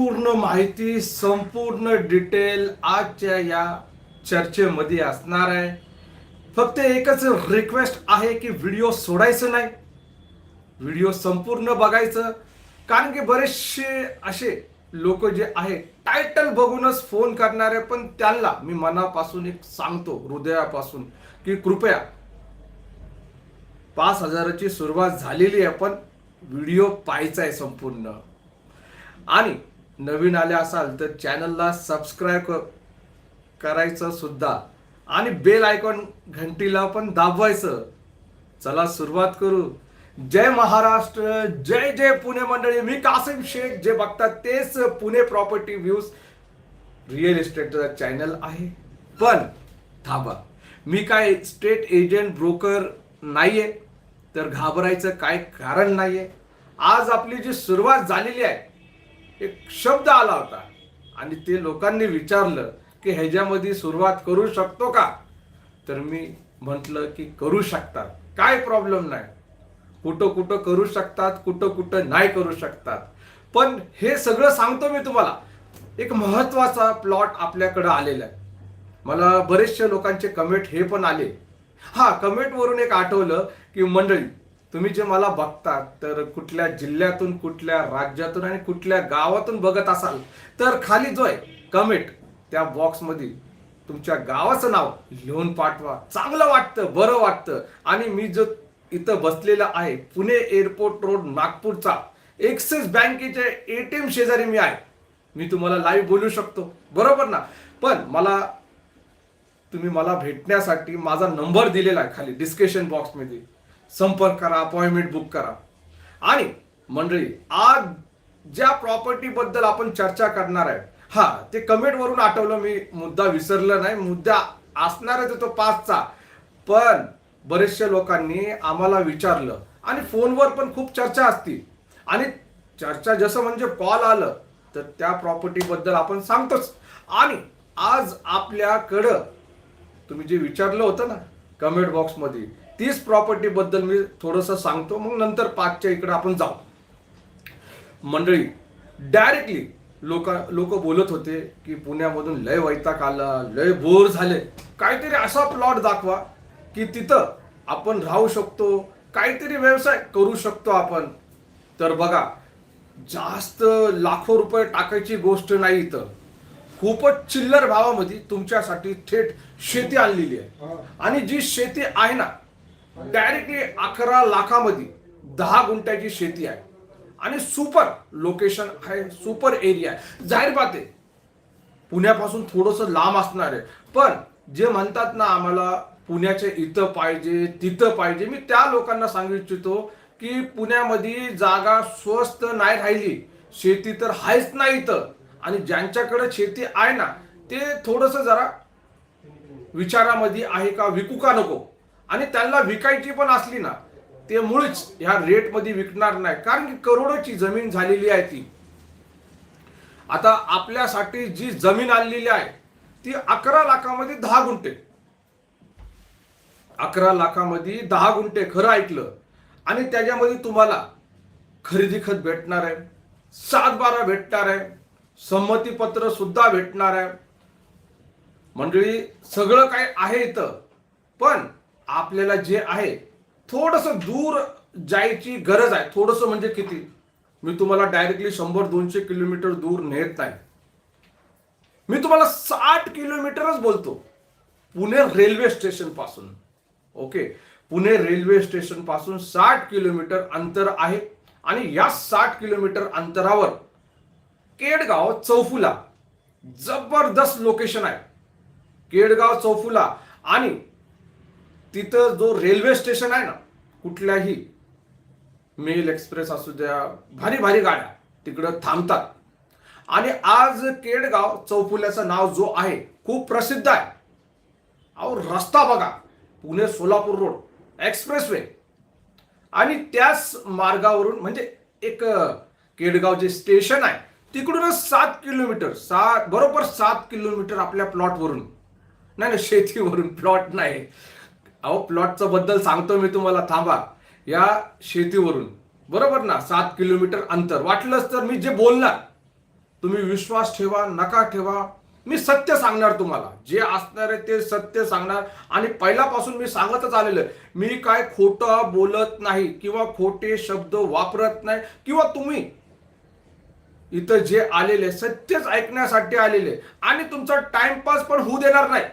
पूर्ण माहिती संपूर्ण डिटेल आजच्या या चर्चेमध्ये असणार आहे. फक्त एकच रिक्वेस्ट आहे की व्हिडिओ सोडायचं नाही. व्हिडिओ संपूर्ण बघायचं. कारण की बरेचसे असे लोक जे आहे टायटल बघूनच फोन करणारे पण त्यांना मी मनापासून एक सांगतो हृदयापासून की कृपया पाच हजाराची सुरुवात झालेली आहे पण व्हिडिओ पाहायचा आहे संपूर्ण. आणि नवीन आले असाल तर चॅनलला सबस्क्राईब करायचं सुद्धा. आणि बेल आयकॉन घंटीला पण दाबवायचं. चला सुरुवात करू. जय महाराष्ट्र जय जय पुणे मंडळी. मी कासिम शेख. जे बघतात तेच पुणे प्रॉपर्टी व्ह्यूज रिअल इस्टेटचा चॅनल आहे. पण थांबा. मी काय स्टेट एजंट ब्रोकर नाहीये तर घाबरायचं काय कारण नाहीये? आज आपली जी सुरुवात झालेली आहे एक शब्द आला होता. आणि ते लोकांनी विचारलं की ह्याच्यामध्ये सुरुवात करू शकतो का? तर मी म्हटलं की करू शकतात. काय प्रॉब्लेम नाही. कुठं कुठं करू शकतात कुठं कुठं नाही करू शकतात. पण हे सगळं सांगतो मी तुम्हाला. एक महत्त्वाचा प्लॉट आपल्याकडं आलेला आहे. मला बरेचशे लोकांचे कमेंट हे पण आले. हा कमेंट वरून एक आठवलं की मंडळी तुम्ही जे मला बघतात तर कुठल्या जिल्ह्यातून कुठल्या राज्यातून आणि कुठल्या गावातून बघत असाल तर खाली जो आहे कमेंट त्या बॉक्समध्ये तुमच्या गावाचं नाव लिहून पाठवा. चांगलं वाटतं बरं वाटतं. आणि मी जो इथं बसलेला आहे पुणे एअरपोर्ट रोड नागपूरचा एक्सिस बँकेच्या एटीएम शेजारी मी आहे. मी तुम्हाला लाईव्ह बोलू शकतो. बरोबर ना? पण मला तुम्ही मला भेटण्यासाठी माझा नंबर दिलेला आहे खाली डिस्कशन बॉक्समध्ये संपर्क करा अपॉइंटमेंट बुक करा. आणि मंडळी आज ज्या प्रॉपर्टी बद्दल आपण चर्चा करणार आहे हा ते कमेंट वरून आठवलं मी मुद्दा विसरलं नाही. मुद्दा असणारच आहे तो पाचचा. पण बरेचशा लोकांनी आम्हाला विचारलं आणि फोनवर पण खूप चर्चा असती. आणि चर्चा जसं म्हणजे कॉल आलं तर त्या प्रॉपर्टी बद्दल आपण सांगतोच. आणि आज आपल्याकडं तुम्ही जे विचारलं होतं ना कमेंट बॉक्समध्ये तीच प्रॉपर्टी बद्दल मी थोडंसं सांगतो मग नंतर पाचच्या इकडे आपण जाऊ. मंडळी डायरेक्टली लोक लोक बोलत होते की पुण्यामधून लय वैताग आला लय बोर झाले. काहीतरी असा प्लॉट दाखवा की तिथं आपण राहू शकतो काहीतरी व्यवसाय करू शकतो आपण. तर बघा जास्त लाखो रुपये टाकायची गोष्ट नाही इथं. खूपच चिल्लर भावामध्ये तुमच्यासाठी थेट शेती आणलेली आहे. आणि जी शेती आहे ना डायरेक्टली अकरा लाखामध्ये दहा गुंठ्याची शेती आहे. आणि सुपर लोकेशन आहे सुपर एरिया आहे. जाहीर बात आहे पुण्यापासून थोडंसं लांब असणार आहे. पण जे म्हणतात ना आम्हाला पुण्याच्या इथं पाहिजे तिथं पाहिजे मी त्या लोकांना सांगू इच्छितो की पुण्यामध्ये जागा स्वस्त नाही राहिली शेती तर आहेच नाही इथं. आणि ज्यांच्याकडे शेती आहे ना ते थोडंसं जरा विचारामध्ये आहे का विकू का नको? आणि त्यांना विकायची पण असली ना ते मुळीच ह्या रेटमध्ये विकणार नाही. कारण की करोडोची जमीन झालेली आहे ती. आता आपल्यासाठी जी जमीन आणलेली आहे ती अकरा लाखामध्ये दहा गुंठे. अकरा लाखामध्ये दहा गुंठे खरं ऐकलं. आणि त्याच्यामध्ये तुम्हाला खरेदी खत भेटणार आहे सात बारा भेटणार आहे संमतीपत्र सुद्धा भेटणार आहे. मंडळी सगळं काय आहे इथं. पण आपल्याला जे आहे थोडस दूर जायची गरज आहे. थोडस म्हणजे किती? मी तुम्हाला डायरेक्टली शंभर दोनशे किलोमीटर दूर नेत नाही. मी तुम्हाला साठ किलोमीटरच बोलतो. पुणे रेल्वे स्टेशनपासून. ओके पुणे रेल्वे स्टेशनपासून साठ किलोमीटर अंतर आहे. आणि या साठ किलोमीटर अंतरावर केडगाव चौफुला जबरदस्त लोकेशन आहे. केडगाव चौफुला आणि तिथं जो रेल्वे स्टेशन आहे ना कुठल्याही मेल एक्सप्रेस असू द्या भारी भारी गाड्या तिकडं थांबतात. आणि आज केडगाव चौफुल्याचं नाव जो आहे खूप प्रसिद्ध आहे. अहो रस्ता बघा पुणे सोलापूर रोड एक्सप्रेसवे. आणि त्याच मार्गावरून म्हणजे एक केडगाव जे स्टेशन आहे तिकडूनच सात किलोमीटर सात बरोबर सात किलोमीटर आपल्या प्लॉटवरून. नाही नाही शेतीवरून प्लॉट नाही. अहो प्लॉटचं बद्दल सांगतो मी तुम्हाला थांबा. या शेतीवरून बरोबर ना? सात किलोमीटर अंतर. वाटलंच तर मी जे बोलणार तुम्ही विश्वास ठेवा नका ठेवा. मी सत्य सांगणार तुम्हाला. जे असणार आहे ते सत्य सांगणार. आणि पहिल्यापासून मी सांगतच आलेलं मी काय खोटं बोलत नाही किंवा खोटे शब्द वापरत नाही किंवा तुम्ही इथं जे आलेले सत्यच ऐकण्यासाठी आलेले आणि तुमचा टाइमपास पण होऊ देणार नाही.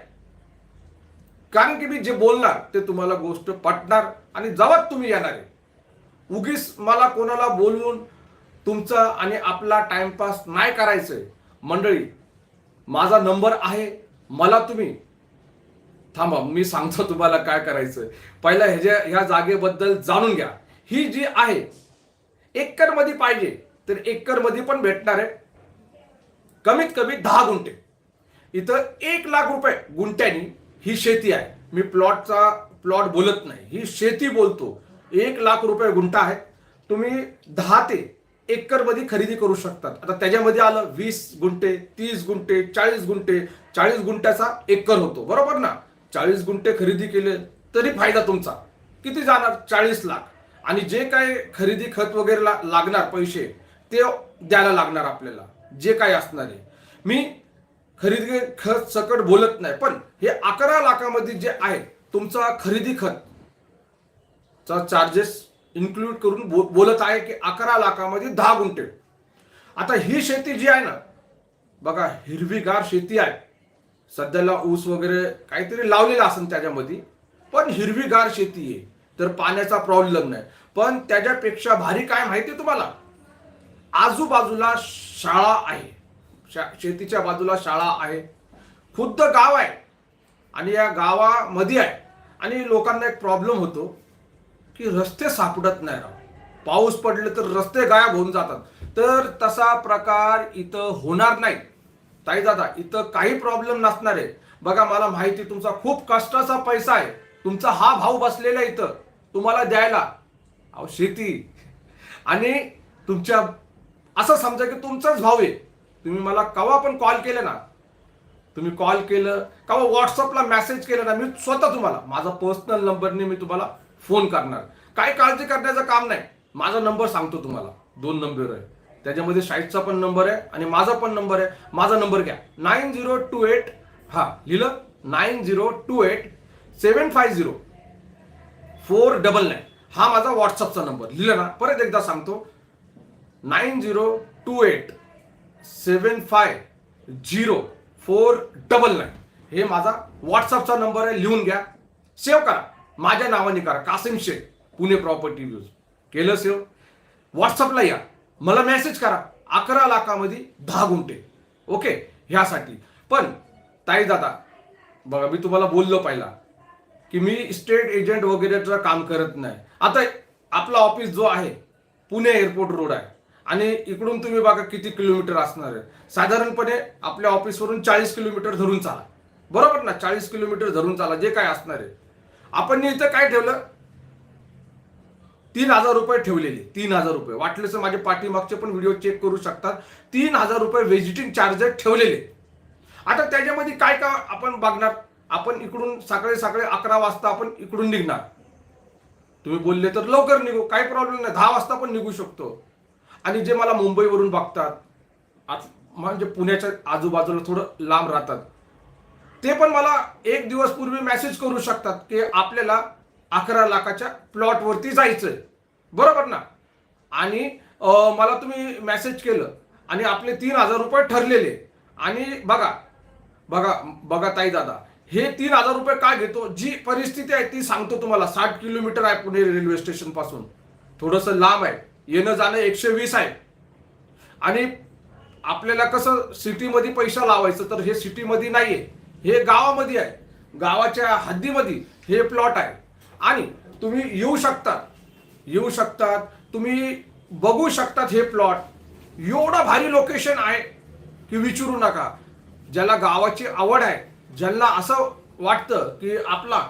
कारण की मी जे बोलणार ते तुम्हाला गोष्ट पटणार आणि जवळ तुम्ही येणार आहे. उगीच मला कोणाला बोलवून तुमचा आणि आपला टाइमपास नाही करायचंय. मंडळी माझा नंबर आहे मला तुम्ही थांबा मी सांगतो तुम्हाला काय करायचं पहिला ह्याच्या ह्या जागेबद्दल जाणून घ्या. ही जी आहे एकरमध्ये पाहिजे तर एकरमध्ये पण भेटणार आहे. कमीत कमी दहा गुंठे. इथं एक लाख रुपये गुंठ्यानी ही शेती आहे. मी प्लॉटचा प्लॉट बोलत नाही. ही शेती बोलतो. एक लाख रुपये गुंठा आहे. तुम्ही दहा ते एकरमध्ये खरेदी करू शकतात. आता त्याच्यामध्ये आलं वीस गुंठे तीस गुंठे चाळीस गुंठे. चाळीस गुंठ्याचा एकर होतो. बरोबर ना? चाळीस गुंठे खरेदी केले तरी फायदा तुमचा. किती जाणार? चाळीस लाख. आणि जे काय खरेदी खत वगैरे लागणार पैसे ते द्यायला लागणार आपल्याला. जे काय असणार आहे. मी खरेदी खत सकट बोलत नाही पण हे अकरा लाखामध्ये जे आहे तुमचा खरेदी खत चा चार्जेस इन्क्लूड करून बो- बोलत आहे की अकरा लाखामध्ये दहा गुंठे. आता ही शेती जी आहे ना बघा हिरवीगार शेती आहे. सध्याला ऊस वगैरे काहीतरी लावलेलं असेल त्याच्यामध्ये पण हिरवीगार शेती आहे. तर पाण्याचा प्रॉब्लेम नाही. पण त्याच्यापेक्षा भारी काय माहिती आहे तुम्हाला? आजूबाजूला शाळा आहे. शा- शेतीच्या बाजूला शाळा आहे. खुद्द गाव आहे. आणि या गावामध्ये आहे. आणि लोकांना एक प्रॉब्लेम होतो की रस्ते सापडत नाही राव. पाऊस पडले तर रस्ते गायब होऊन जातात. तर तसा प्रकार इथं होणार नाही. ताई दादा इथं काही प्रॉब्लेम नसणार आहे. बघा मला माहिती तुमचा खूप कष्टाचा पैसा आहे. तुमचा हा भाऊ बसलेला आहे इथं. तुम्हाला द्यायला. अहो शेती. आणि तुमच्या असं समजा की तुमचाच भाऊ आहे. तुम्ही मला कवा पण कॉल केले ना तुम्ही कॉल केलं कवा व्हॉट्सअपला मेसेज केलं ना मी स्वतः तुम्हाला माझा पर्सनल नंबरने मी तुम्हाला फोन करणार. काय काळजी करण्याचं काम नाही. माझा नंबर सांगतो तुम्हाला. दोन नंबर आहे. त्याच्यामध्ये शाईटचा पण नंबर आहे आणि माझा पण नंबर आहे. माझा नंबर घ्या. नाईन झिरो टू एट हा लिहिलं? Nine zero two eight seven five zero four double nine. हा माझा व्हॉट्सअपचा नंबर लिहिलं ना? परत एकदा सांगतो. Nine zero two eight seven five zero four double nine हे माझा व्हॉट्सअपचा नंबर आहे लिहून घ्या. सेव्ह करा. माझ्या नावाने करा. कासिम शेख पुणे प्रॉपर्टी व्ह्यूज केलं सेव्ह व्हॉट्सअपला या. मला मेसेज करा. अकरा लाखामध्ये दहा गुंठे. ओके ह्यासाठी. पण ताई दादा बघा मी तुम्हाला बोललो पहिला की मी स्टेट एजंट वगैरेचं काम करत नाही. आता आपला ऑफिस जो आहे पुणे एअरपोर्ट रोड आहे. आणि इकडून तुम्ही बघा किती किलोमीटर असणार आहे. साधारणपणे आपल्या ऑफिसवरून चाळीस किलोमीटर धरून चाला. बरोबर ना? चाळीस किलोमीटर धरून चाला जे काय असणार आहे. आपण इथं काय ठेवलं? तीन हजार रुपये ठेवलेले. तीन हजार रुपये. वाटलं तर माझे पाठीमागचे पण व्हिडिओ चेक करू शकतात. तीन हजार रुपये व्हिजिटिंग चार्जेस ठेवलेले. आता त्याच्यामध्ये काय का आपण बघणार? आपण इकडून सकाळी सकाळी अकरा वाजता आपण इकडून निघणार. तुम्ही बोलले तर लवकर निघू. काही प्रॉब्लेम नाही. दहा वाजता पण निघू शकतो. आणि जे मला मुंबईवरून बघतात आज म्हणजे पुण्याच्या आजूबाजूला थोडं लांब राहतात ते पण मला एक दिवस पूर्वी मेसेज करू शकतात की आपल्याला अकरा लाखाच्या प्लॉटवरती जायचंय. बरोबर ना? आणि मला तुम्ही मेसेज केलं आणि आपले तीन हजार रुपये ठरलेले. आणि बघा बघा बघा ताई दादा हे तीन हजार रुपये काय घेतो? जी परिस्थिती आहे ती सांगतो तुम्हाला. साठ किलोमीटर आहे पुणे रेल्वे स्टेशनपासून. थोडंसं लांब आहे. येणं जाणं एकशे वीस आहे. आणि आपल्याला कसं सिटीमध्ये पैसा लावायचं तर हे सिटीमध्ये नाही आहे हे गावामध्ये आहे. गावाच्या हद्दीमध्ये हे प्लॉट आहे. आणि तुम्ही येऊ शकतात. येऊ शकतात. तुम्ही बघू शकतात हे प्लॉट. एवढं भारी लोकेशन आहे की विचारू नका. ज्याला गावाची आवड आहे ज्यांना असं वाटतं की आपला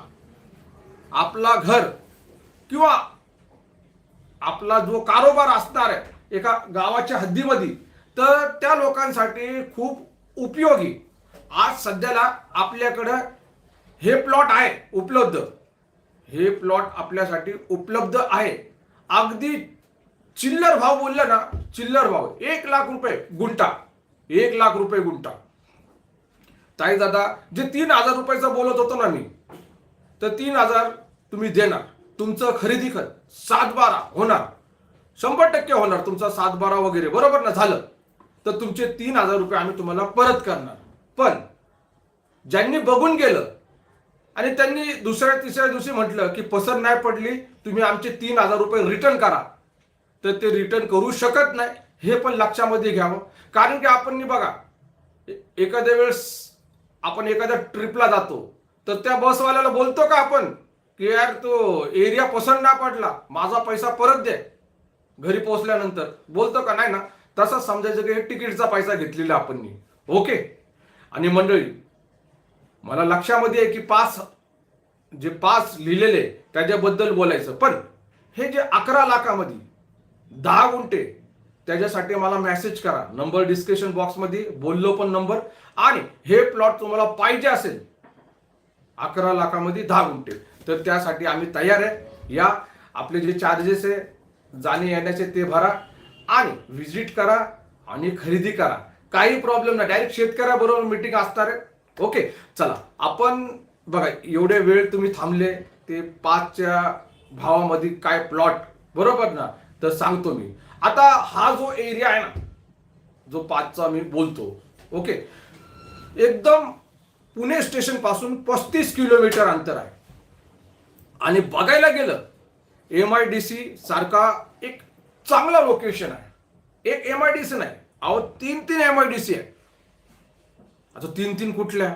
आपला घर किंवा आपला जो कारोबार असणार आहे एका गावाच्या हद्दीमध्ये तर त्या लोकांसाठी खूप उपयोगी. आज सध्याला आपल्याकडं हे प्लॉट आहे उपलब्ध. हे प्लॉट आपल्यासाठी उपलब्ध आहे. अगदी चिल्लर भाव बोलला ना चिल्लर भाव. एक लाख रुपये गुंठा. एक लाख रुपये गुंठा. ताई दादा जे तीन हजार रुपयाचं बोलत होतो ना मी तर तीन हजार तुम्ही देणार. तुमचं खरेदी कर. सात बारा होणार. शंभर टक्के होणार तुमचा सात बारा वगैरे. बरोबर ना? झालं. तर तुमचे तीन हजार रुपये आम्ही तुम्हाला परत करणार. पण ज्यांनी बघून गेलं आणि त्यांनी दुसऱ्या तिसऱ्या दिवशी म्हटलं की पसंत नाही पडली तुम्ही आमचे तीन हजार रुपये रिटर्न करा. तर ते रिटर्न करू शकत नाही. हे पण लक्षामध्ये घ्यावं. कारण की आपण नी बघा ए- एखाद्या वेळेस आपण एखाद्या ट्रिपला जातो तर त्या बसवाल्याला बोलतो का आपण? की यार तो एरिया पसंत नाही पडला. माझा पैसा परत दे. घरी पोहोचल्यानंतर. बोलतो का नाही ना? तसंच समजायचं की हे तिकीटचा पैसा घेतलेला आपण ओके? आणि मंडळी मला लक्षामध्ये आहे की पाच जे पाच लिहिलेले त्याच्याबद्दल बोलायचं. पण हे जे अकरा लाखामध्ये दहा गुंठे त्याच्यासाठी मला मेसेज करा. नंबर डिस्क्रिप्शन बॉक्समध्ये बोललो पण नंबर आणि हे प्लॉट तुम्हाला पाहिजे असेल अकरा लाखामध्ये दहा गुंठे. तर त्यासाठी आम्ही तयार आहे. या आपले जे चार्जेस आहे जाणे येण्याचे ते भरा आणि व्हिजिट करा आणि खरेदी करा. काही प्रॉब्लेम नाही. डायरेक्ट शेतकऱ्याबरोबर मिटिंग असणार आहे. ओके चला. आपण बघा एवढे वेळ तुम्ही थांबले. ते पाचच्या भावामध्ये काय प्लॉट बरोबर ना? तर सांगतो मी. आता हा जो एरिया आहे ना जो पाचचा मी बोलतो. ओके एकदम पुणे स्टेशनपासून पस्तीस किलोमीटर अंतर आहे. आणि बघायला गेलं एम आय डी सी सारखा एक चांगला लोकेशन आहे. एक एम आय डी सी नाही अहो तीन तीन एम आय डी सी आहे. आता तीन तीन कुठल्या?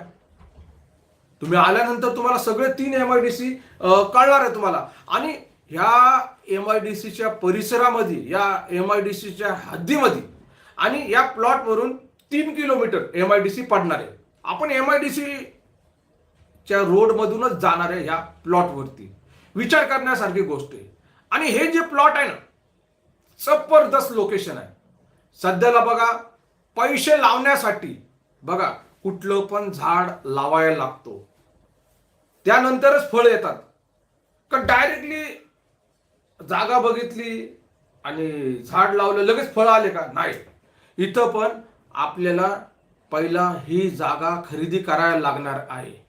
तुम्ही आल्यानंतर तुम्हाला सगळे तीन एम आय डी सी कळणार आहे तुम्हाला. आणि ह्या एम आय डी सीच्या परिसरामध्ये या एम आय डी सीच्या हद्दीमध्ये आणि या प्लॉटवरून तीन kilometre M I D C पडणार आहे. आपण एम आय डी सी च्या रोडमधूनच जाणार आहे ह्या प्लॉटवरती विचार करण्यासारखी गोष्ट आहे. आणि हे जे प्लॉट आहे ना जबरदस्त लोकेशन आहे. सध्याला बघा पैसे लावण्यासाठी बघा कुठलं पण झाड लावायला लागतो. त्यानंतरच फळ येतात. का डायरेक्टली जागा बघितली आणि झाड लावलं लगेच फळ आले का? नाही. इथं पण आपल्याला पहिला ही जागा खरेदी करायला लागणार आहे.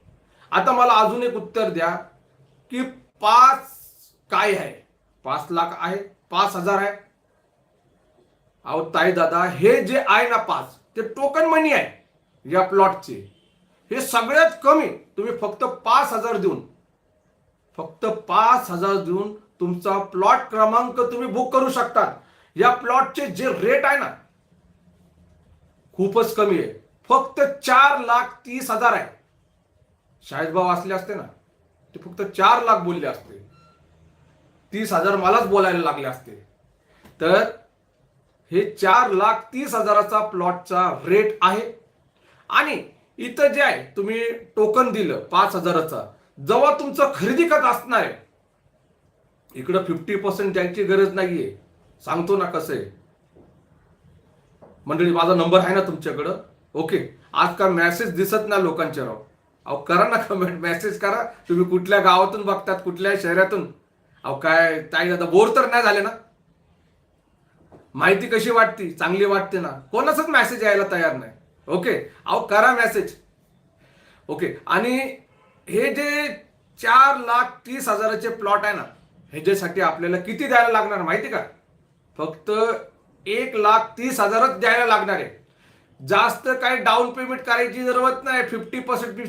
आता मला अजून एक उत्तर द्या की पाच काय आहे? पाच लाख आहे पाच हजार आहे. अहो ताई दादा हे जे आहे ना पाच ते टोकन मनी आहे या प्लॉटचे हे सगळ्यात कमी तुम्ही फक्त पाच हजार देऊन फक्त पाच हजार देऊन तुमचा प्लॉट क्रमांक तुम्ही बुक करू शकता. या प्लॉटचे जे रेट आहे ना खूपच कमी आहे. फक्त चार लाख तीस हजार आहे. शाहीद भाऊ असले असते ना ते फक्त चार लाख बोलले असते. तीस हजार मलाच बोलायला लागले असते. तर हे चार लाख तीस हजाराचा प्लॉटचा रेट आहे. आणि इथं जे आहे तुम्ही टोकन दिलं पाच हजाराचा. जेव्हा तुमचं खरेदी खत असणार आहे इकडं फिफ्टी पर्सेंट द्यायची गरज नाहीये. सांगतो ना कसं आहे. मंडळी माझा नंबर आहे ना तुमच्याकडं? ओके आज का मॅसेज दिसत नाही लोकांच्या राव. अहो करा ना कमेंट मेसेज करा. तुम्ही कुठल्या गावातून बघतात कुठल्या शहरातून? अहो काय ताई दादा बोर तर नाही झाले ना? माहिती कशी वाटती? चांगली वाटते ना? कोणाचाच मेसेज यायला तयार नाही. ओके अहो करा मेसेज ओके आणि हे जे चार लाख तीस हजाराचे प्लॉट आहे ना ह्याच्यासाठी आपल्याला किती द्यायला लागणार माहिती का? फक्त एक लाख तीस हजारच द्यायला लागणार आहे. जास्त काही डाऊन पेमेंट करायची जरूरत नाही. फिफ्टी पर्सेंट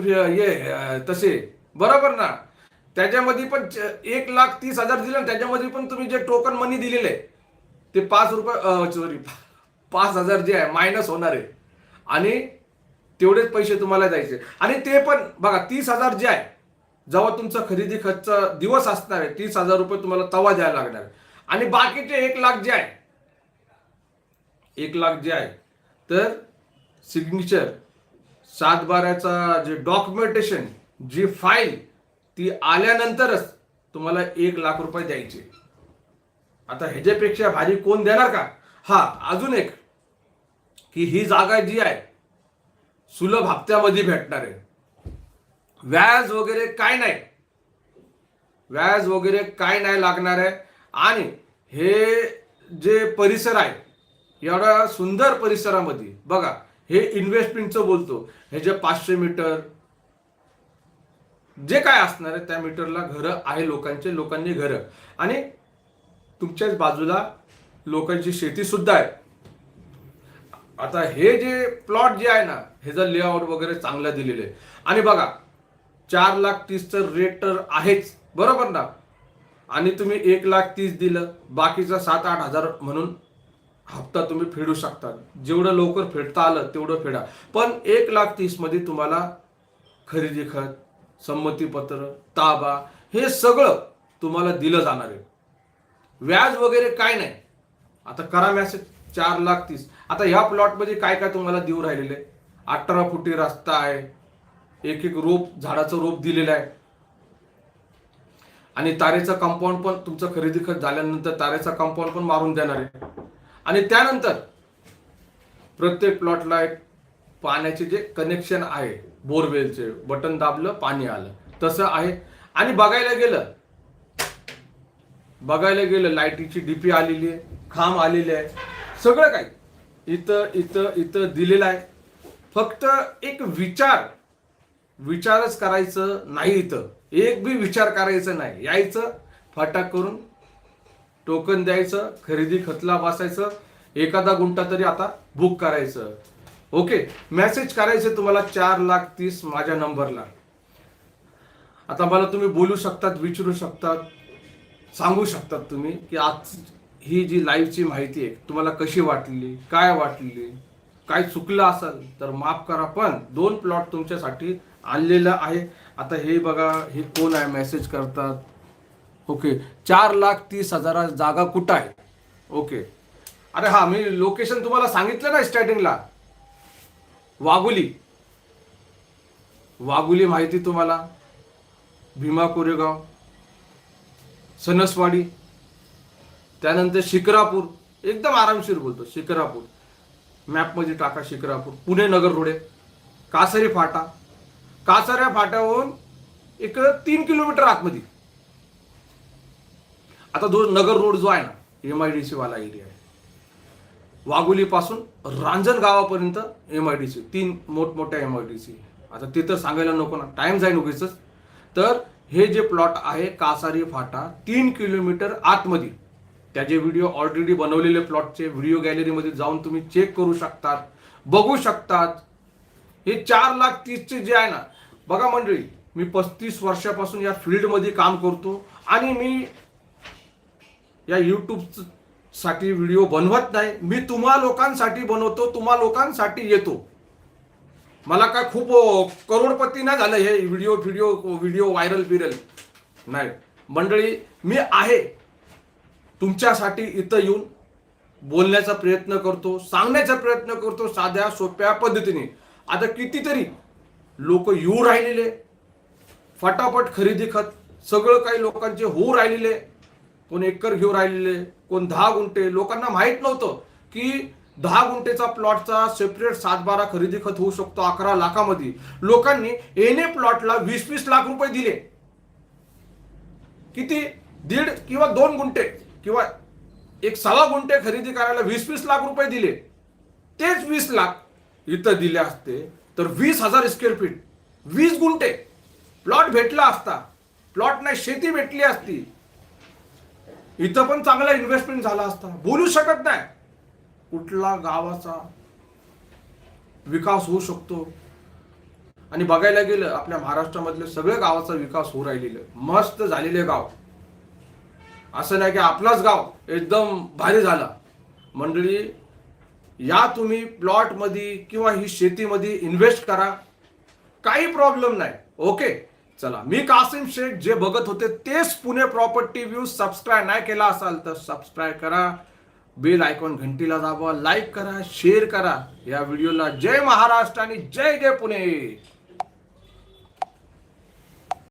हे तसे. बरोबर ना? त्याच्यामध्ये पण एक लाख तीस हजार दिले ना त्याच्यामध्ये पण तुम्ही जे टोकन मनी दिलेले आहे, ते पाच रुपये सॉरी पाच हजार जे आहे मायनस होणार आहे. आणि तेवढेच पैसे तुम्हाला द्यायचे आणि ते पण बघा तीस हजार जे आहे जेव्हा तुमचं खरेदी खर्च दिवस असणार आहे तीस हजार रुपये तुम्हाला तवा द्यायला लागणार आणि बाकीचे एक लाख जे आहे एक लाख जे आहे तर सिग्नेचर सातबाऱ्याचा जे डॉक्युमेंटेशन जी फाईल ती आल्यानंतरच तुम्हाला एक लाख रुपये द्यायचे. आता ह्याच्यापेक्षा भारी कोण देणार का? हा अजून एक की ही जागा जी आहे सुलभ हप्त्यामध्ये भेटणार आहे. व्याज वगैरे काय नाही. व्याज वगैरे काय नाही लागणार आहे. आणि हे जे परिसर आहे एवढ्या सुंदर परिसरामध्ये बघा हे इन्व्हेस्टमेंटचं बोलतो. हे जे पाचशे मीटर जे काय असणार आहे त्या मीटरला घरं आहे लोकांचे लोकांनी घरं. आणि तुमच्याच बाजूला लोकांची शेती सुद्धा आहे. आता हे जे प्लॉट जे आहे ना हे जर लेआउट वगैरे चांगलं दिलेलं आहे. आणि बघा चार लाख तीसचं रेट तर आहेच बरोबर ना? आणि तुम्ही एक लाख तीस दिलं बाकीचं सात आठ हजार म्हणून हप्ता तुम्ही फेडू शकता. जेवढं लवकर फेडता आलं तेवढं फेडा. पण एक लाख तीसमध्ये तुम्हाला खरेदी खत संमतीपत्र ताबा हे सगळं तुम्हाला दिलं जाणार आहे. व्याज वगैरे काय नाही. आता करा मॅसेज चार लाख तीस. आता ह्या प्लॉटमध्ये काय काय तुम्हाला देऊ राहिलेले? अठरा फुटी रस्ता आहे. एक एक रोप झाडाचं रोप दिलेलं आहे. आणि तारेचं कंपाऊंड पण तुमचं खरेदी खत झाल्यानंतर तारेचा कंपाऊंड पण मारून देणार आहे. आणि त्यानंतर प्रत्येक प्लॉटला एक पाण्याचे जे कनेक्शन आहे बोरवेलचे बटन दाबलं पाणी आलं. तसं आहे. आणि बघायला गेलं बघायला गेलं लाईटीची डीपी आलेली आहे खांब आलेले आहे. सगळं काही इथं इथं इथं दिलेलं आहे. फक्त एक विचार विचारच करायचं नाही इथं. एक बी विचार करायचं नाही. यायचं फटाक करून टोकन द्यायचं खरेदी खतला वाचायचं एखादा गुंठा तरी आता बुक करायचं. ओके मेसेज करायचे तुम्हाला चार लाख तीस माझ्या नंबरला आता मला तुम्ही बोलू शकतात विचारू शकतात सांगू शकतात तुम्ही की आज ही जी लाईव्हची माहिती आहे तुम्हाला कशी वाटली काय वाटली काय चुकलं असेल तर माफ करा पण दोन प्लॉट तुमच्यासाठी आणलेलं आहे. आता हे बघा हे कोण आहे? मेसेज करतात. ओके. चार लाख तीस हजार जागा कुठं आहे? ओके. अरे हा मी लोकेशन तुम्हाला सांगितलं ना स्टार्टिंगला वाघुली. वाघुली माहिती तुम्हाला? भीमा कोरेगाव. सनसवाडी. त्यानंतर शिक्रापूर एकदम आरामशीर बोलतो शिक्रापूर मॅपमध्ये टाका शिक्रापूर पुणे नगर रोडे. कासारी फाटा. कासाऱ्या फाट्यावरून एक तीन किलोमीटर आतमध्ये. आता जो नगर रोड जो आहे ना एम आय डी सी वाला एरिया आहे. वाघोलीपासून रांजण गावापर्यंत एम आय डी सी तीन मोठमोठ्या एम आय डी सी आता ते तर सांगायला नको ना टाइम जाईल उगीच तर हे जे प्लॉट आहे कासारी फाटा तीन किलोमीटर आतमध्ये. त्याचे व्हिडिओ ऑलरेडी बनवलेले प्लॉटचे व्हिडिओ गॅलरीमध्ये जाऊन तुम्ही चेक करू शकतात बघू शकतात. हे चार लाख तीसचे जे आहे ना बघा मंडळी मी पस्तीस वर्षापासून या फील्डमध्ये काम करतो आणि मी या यूट्यूबसाठी व्हिडिओ बनवत नाही. मी तुम्हा लोकांसाठी बनवतो तुम्हा लोकांसाठी येतो. मला काय खूप करोडपती नाही झालं हे व्हिडिओ व्हिडिओ व्हिडिओ व्हायरल बिरल नाही. मंडळी मी आहे. तुमच्यासाठी इथं येऊन बोलण्याचा प्रयत्न करतो सांगण्याचा प्रयत्न करतो साध्या सोप्या पद्धतीने. आता कितीतरी लोक येऊ राहिलेले. फटाफट खरेदी खत सगळं काही लोकांचे होऊ राहिलेले. कोण एकर घेऊ राहिलेले कोण दहा गुंठे. लोकांना माहीत नव्हतं की दहा गुंठेचा प्लॉटचा सेपरेट सात बारा खरेदी खत होऊ शकतो अकरा लाखामध्ये. लोकांनी एने प्लॉटला वीस वीस लाख रुपये दिले. किती? दीड किंवा दोन गुंठे किंवा एक सहा गुंठे खरेदी करायला वीस वीस लाख रुपये दिले. तेच वीस लाख इथं दिले असते. तर वीस हजार स्क्वेअर फीट वीस गुंठे. प्लॉट भेटला असता. प्लॉट नाही शेती भेटली असती. इथं पण चांगला इन्व्हेस्टमेंट झाला असता. बोलू शकत नाही. कुठला गावाचा विकास होऊ शकतो? आणि बघायला गेलं आपल्या महाराष्ट्रामधले सगळ्या गावाचा विकास होऊ राहिलेलं मस्त झालेले गाव. असं नाही की आपलाच गाव एकदम भारी झाला. मंडळी या तुम्ही प्लॉटमध्ये किंवा ही शेतीमध्ये इन्व्हेस्ट करा. काही प्रॉब्लेम नाही. ओके चला मी कासिम शेख जे बघत होते तेच पुणे प्रॉपर्टी व्ह्यू सबस्क्राईब नाही केला असाल तर सबस्क्राईब करा. बेल आयकॉन घंटीला दाबा लाईक करा शेअर करा. या व्हिडिओला जय महाराष्ट्र आणि जय जय पुणे.